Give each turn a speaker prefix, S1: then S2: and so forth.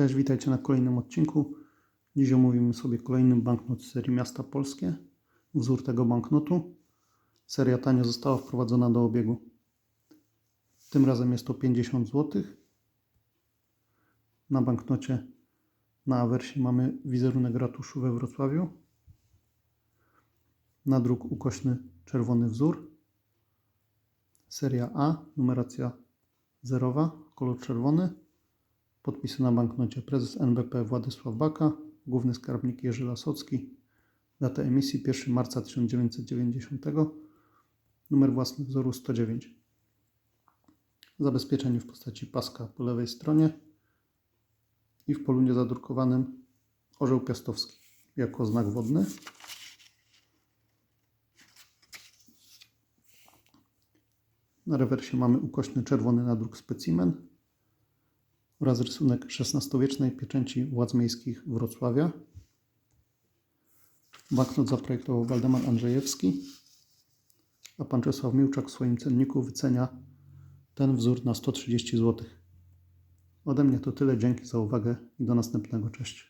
S1: Cześć, witajcie na kolejnym odcinku. Dziś omówimy sobie kolejny banknot z serii Miasta Polskie. Wzór tego banknotu. Seria tania została wprowadzona do obiegu. Tym razem jest to 50 zł. Na banknocie na awersie mamy wizerunek ratuszu we Wrocławiu. Nadruk ukośny czerwony wzór. Seria A, numeracja zerowa, kolor czerwony. Podpisy na banknocie prezes NBP Władysław Baka, główny skarbnik Jerzy Lasocki, data emisji 1 marca 1990, numer własny wzoru 109. Zabezpieczenie w postaci paska po lewej stronie i w polu niezadrukowanym orzeł piastowski jako znak wodny. Na rewersie mamy ukośny czerwony nadruk specimen oraz rysunek XVI-wiecznej pieczęci władz miejskich Wrocławia. Banknot zaprojektował Waldemar Andrzejewski, a pan Czesław Miłczak w swoim cenniku wycenia ten wzór na 130 zł. Ode mnie to tyle, dzięki za uwagę i do następnego, cześć.